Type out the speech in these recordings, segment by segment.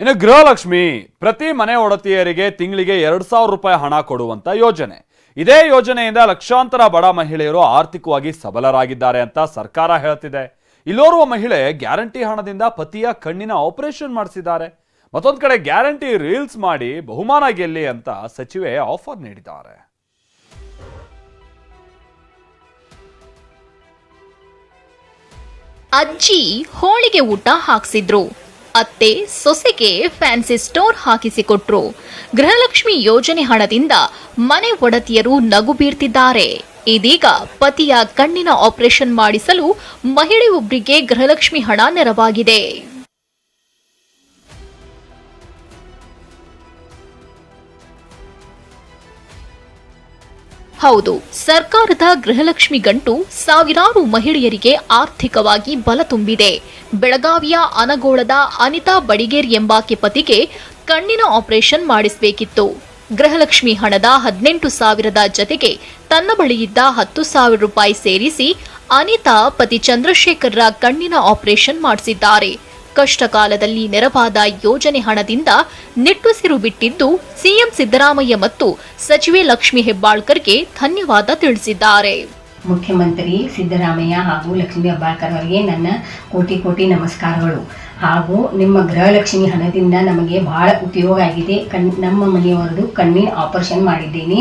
ಇನ್ನು ಗೃಹಲಕ್ಷ್ಮಿ, ಪ್ರತಿ ಮನೆ ಒಡತಿಯರಿಗೆ ತಿಂಗಳಿಗೆ ಎರಡು ಸಾವಿರ ರೂಪಾಯಿ ಹಣ ಕೊಡುವಂತ ಯೋಜನೆ. ಇದೇ ಯೋಜನೆಯಿಂದ ಲಕ್ಷಾಂತರ ಬಡ ಮಹಿಳೆಯರು ಆರ್ಥಿಕವಾಗಿ ಸಬಲರಾಗಿದ್ದಾರೆ ಅಂತ ಸರ್ಕಾರ ಹೇಳ್ತಿದೆ ಇಲ್ಲೋರ್ವ ಮಹಿಳೆ ಗ್ಯಾರಂಟಿ ಹಣದಿಂದ ಪತಿಯ ಕಣ್ಣಿನ ಆಪರೇಷನ್ ಮಾಡಿಸಿದ್ದಾರೆ. ಮತ್ತೊಂದು ಕಡೆ ಗ್ಯಾರಂಟಿ ರೀಲ್ಸ್ ಮಾಡಿ ಬಹುಮಾನ ಗೆಲ್ಲಿ ಅಂತ ಸಚಿವೆ ಆಫರ್ ನೀಡಿದ್ದಾರೆ. ಅಜ್ಜಿ ಹೋಳಿಗೆ ಊಟ ಹಾಕ್ಸಿದ್ರು. ಅತ್ತೆ ಸೊಸೆಗೆ ಫ್ಯಾನ್ಸಿ ಸ್ಟೋರ್ ಹಾಕಿಸಿಕೊಟ್ರು ಗೃಹಲಕ್ಷ್ಮಿ ಯೋಜನೆ ಹಣದಿಂದ ಮನೆ ಒಡತಿಯರು ನಗು ಬೀರ್ತಿದ್ದಾರೆ. ಇದೀಗ ಪತಿಯ ಕಣ್ಣಿನ ಆಪರೇಷನ್ ಮಾಡಿಸಲು ಮಹಿಳೆಯೊಬ್ಬರಿಗೆ ಗೃಹಲಕ್ಷ್ಮಿ ಹಣ ನೆರವಾಗಿದೆ. ಹೌದು, ಸರ್ಕಾರದ ಗೃಹಲಕ್ಷ್ಮಿ ಗಂಟು ಸಾವಿರಾರು ಮಹಿಳೆಯರಿಗೆ ಆರ್ಥಿಕವಾಗಿ ಬಲ ತುಂಬಿದೆ. ಬೆಳಗಾವಿಯ ಅನಗೋಳದ ಅನಿತಾ ಬಡಿಗೇರ್ ಎಂಬಾಕೆ ಪತಿಗೆ ಕಣ್ಣಿನ ಆಪರೇಷನ್ ಮಾಡಿಸಬೇಕಿತ್ತು. ಗೃಹಲಕ್ಷ್ಮಿ ಹಣದ ಹದಿನೆಂಟು ಸಾವಿರದ ಜತೆಗೆ ತನ್ನ ಬಳಿಯಿದ್ದ ಹತ್ತು ಸಾವಿರ ರೂಪಾಯಿ ಸೇರಿಸಿ ಅನಿತಾ ಪತಿ ಚಂದ್ರಶೇಖರ್ರ ಕಣ್ಣಿನ ಆಪರೇಷನ್ ಮಾಡಿಸಿದ್ದಾರೆ. ಕಷ್ಟ ಕಾಲದಲ್ಲಿ ನೆರವಾದ ಯೋಜನೆ ಹಣದಿಂದ ನಿಟ್ಟುಸಿರು ಬಿಟ್ಟಿದ್ದು ಸಿಎಂ ಸಿದ್ದರಾಮಯ್ಯ ಮತ್ತು ಸಚಿವೆ ಲಕ್ಷ್ಮಿ ಹೆಬ್ಬಾಳ್ಕರ್ಗೆ ಧನ್ಯವಾದ ತಿಳಿಸಿದ್ದಾರೆ. ಮುಖ್ಯಮಂತ್ರಿ ಸಿದ್ದರಾಮಯ್ಯ ಹಾಗೂ ಲಕ್ಷ್ಮೀ ಹೆಬ್ಬಾಳ್ಕರ್ ಅವರಿಗೆ ನನ್ನ ಕೋಟಿ ಕೋಟಿ ನಮಸ್ಕಾರಗಳು. ಹಾಗೂ ನಿಮ್ಮ ಗೃಹಲಕ್ಷ್ಮಿ ಹಣದಿಂದ ನಮಗೆ ಬಹಳ ಉಪಯೋಗ ಆಗಿದೆ. ಕಣ್, ನಮ್ಮ ಮನೆಯವರದು ಕಣ್ಣಿನ ಆಪರೇಷನ್ ಮಾಡಿದ್ದೀನಿ.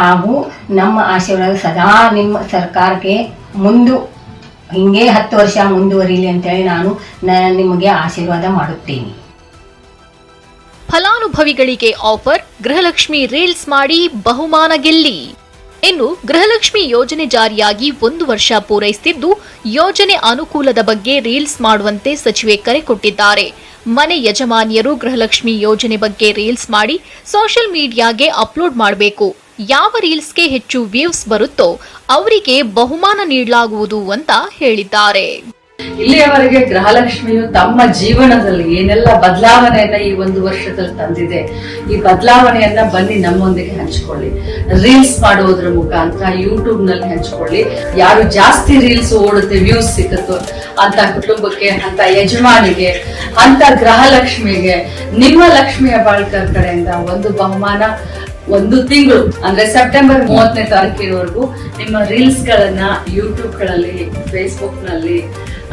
ಹಾಗೂ ನಮ್ಮ ಆಶೀರ್ವಾದ ಸದಾ ನಿಮ್ಮ ಸರ್ಕಾರಕ್ಕೆ ಮುಂದು ಹಿಂಗೆ ಹತ್ತು ವರ್ಷ ಮುಂದುವರಿಲಿ ಅಂತೇಳಿ ನಾನು ನಿಮಗೆ ಆಶೀರ್ವಾದ ಮಾಡುತ್ತೇನೆ. ಫಲಾನುಭವಿಗಳಿಗೆ ಆಫರ್, ಗೃಹಲಕ್ಷ್ಮಿ ರೀಲ್ಸ್ ಮಾಡಿ ಬಹುಮಾನ ಗೆಲ್ಲಿ. ಇನ್ನು ಗೃಹಲಕ್ಷ್ಮಿ ಯೋಜನೆ ಜಾರಿಯಾಗಿ ಒಂದು ವರ್ಷ ಪೂರೈಸುತ್ತಿದ್ದು ಯೋಜನೆ ಅನುಕೂಲದ ಬಗ್ಗೆ ರೀಲ್ಸ್ ಮಾಡುವಂತೆ ಸಚಿವೆ ಕರೆ ಕೊಟ್ಟಿದ್ದಾರೆ. ಮನೆ ಯಜಮಾನಿಯರು ಗೃಹಲಕ್ಷ್ಮಿ ಯೋಜನೆ ಬಗ್ಗೆ ರೀಲ್ಸ್ ಮಾಡಿ ಸೋಷಿಯಲ್ ಮೀಡಿಯಾಗೆ ಅಪ್ಲೋಡ್ ಮಾಡಬೇಕು. ಯಾವ ರೀಲ್ಸ್ಗೆ ಹೆಚ್ಚು ವ್ಯೂಸ್ ಬರುತ್ತೋ ಅವರಿಗೆ ಬಹುಮಾನ ನೀಡಲಾಗುವುದು ಅಂತ ಹೇಳಿದ್ದಾರೆ. ಇಲ್ಲಿಯವರೆಗೆ ಗೃಹಲಕ್ಷ್ಮಿಯು ತಮ್ಮ ಜೀವನದಲ್ಲಿ ಏನೆಲ್ಲ ಬದಲಾವಣೆಯನ್ನ ಈ ಒಂದು ವರ್ಷದಲ್ಲಿ ತಂದಿದೆ, ಈ ಬದಲಾವಣೆಯನ್ನ ಬನ್ನಿ ನಮ್ಮೊಂದಿಗೆ ಹಂಚಿಕೊಳ್ಳಿ. ರೀಲ್ಸ್ ಮಾಡುವುದರ ಮುಖಾಂತರ ಯೂಟ್ಯೂಬ್ನಲ್ಲಿ ಹಂಚಿಕೊಳ್ಳಿ. ಯಾರು ಜಾಸ್ತಿ ರೀಲ್ಸ್ ಓಡುತ್ತೆ, ವ್ಯೂಸ್ ಸಿಕ್ಕುತ್ತೋ ಅಂತ ಕುಟುಂಬಕ್ಕೆ, ಅಂತ ಯಜಮಾನಿಗೆ, ಅಂತ ಗೃಹಲಕ್ಷ್ಮಿಗೆ, ನಿಮ್ಮ ಲಕ್ಷ್ಮಿಯ ಬಾಳ್ಕರ್ ಕಡೆಯಿಂದ ಒಂದು ಬಹುಮಾನ ಒಂದು ತಿಂಗಳು, ಅಂದ್ರೆ ಸೆಪ್ಟೆಂಬರ್ ಮೂವತ್ತನೇ ತಾರೀಕಿನವರೆಗೂ ನಿಮ್ಮ ರೀಲ್ಸ್ ಗಳನ್ನ ಯೂಟ್ಯೂಬ್ಗಳಲ್ಲಿ ಫೇಸ್ಬುಕ್ನಲ್ಲಿ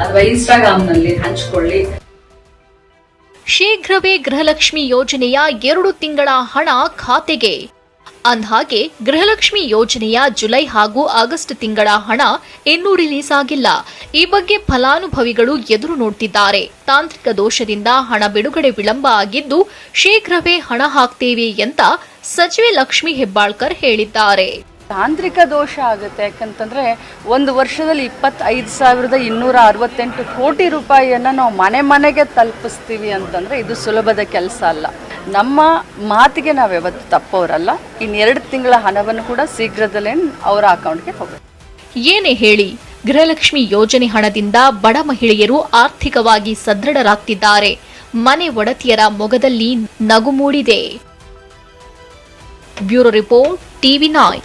ಅಥವಾ ಇನ್ಸ್ಟಾಗ್ರಾಮ್ನಲ್ಲಿ ಹಂಚಿಕೊಳ್ಳಿ. ಶೀಘ್ರವೇ ಗೃಹಲಕ್ಷ್ಮಿ ಯೋಜನೆಯ ಎರಡು ತಿಂಗಳ ಹಣ ಖಾತೆಗೆ. ಅಂದ್ಹಾಗೆ ಗೃಹಲಕ್ಷ್ಮಿ ಯೋಜನೆಯ ಜುಲೈ ಹಾಗೂ ಆಗಸ್ಟ್ ತಿಂಗಳ ಹಣ ಇನ್ನೂ ರಿಲೀಸ್ ಆಗಿಲ್ಲ. ಈ ಬಗ್ಗೆ ಫಲಾನುಭವಿಗಳು ಎದುರು ನೋಡ್ತಿದ್ದಾರೆ. ತಾಂತ್ರಿಕ ದೋಷದಿಂದ ಹಣ ಬಿಡುಗಡೆ ವಿಳಂಬ ಆಗಿದ್ದು ಶೀಘ್ರವೇ ಹಣ ಹಾಕ್ತೇವೆ ಅಂತ ಸಚಿವೆ ಲಕ್ಷ್ಮಿ ಹೆಬ್ಬಾಳ್ಕರ್ ಹೇಳಿದ್ದಾರೆ. ತಾಂತ್ರಿಕ ದೋಷ ಆಗುತ್ತೆ. ಯಾಕಂತಂದ್ರೆ ಒಂದು ವರ್ಷದಲ್ಲಿ ಇಪ್ಪತ್ತೈದು ಸಾವಿರದ ಇನ್ನೂರ ಅರವತ್ತೆಂಟು ಕೋಟಿ ರೂಪಾಯಿಯನ್ನು ನಾವು ಮನೆ ಮನೆಗೆ ತಲುಪಿಸ್ತೀವಿ ಅಂತಂದ್ರೆ ಇದು ಸುಲಭದ ಕೆಲಸ ಅಲ್ಲ. ನಮ್ಮ ಮಾತಿಗೆ ನಾವು ಯಾವತ್ತು ತಪ್ಪೋರಲ್ಲ. ಇನ್ನೆರಡು ತಿಂಗಳ ಹಣವನ್ನು ಕೂಡ ಶೀಘ್ರದಲ್ಲೇ ಅವರ ಅಕೌಂಟ್ಗೆ ಹೋಗುತ್ತೆ ಏನೇ ಹೇಳಿ, ಗೃಹಲಕ್ಷ್ಮಿ ಯೋಜನೆ ಹಣದಿಂದ ಬಡ ಮಹಿಳೆಯರು ಆರ್ಥಿಕವಾಗಿ ಸದೃಢರಾಗ್ತಿದ್ದಾರೆ. ಮನೆ ಒಡತಿಯರ ಮೊಗದಲ್ಲಿ ನಗು ಮೂಡಿದೆ. ಬ್ಯೂರೋ ರಿಪೋರ್ಟ್, ಟಿವಿ ನಾಯ್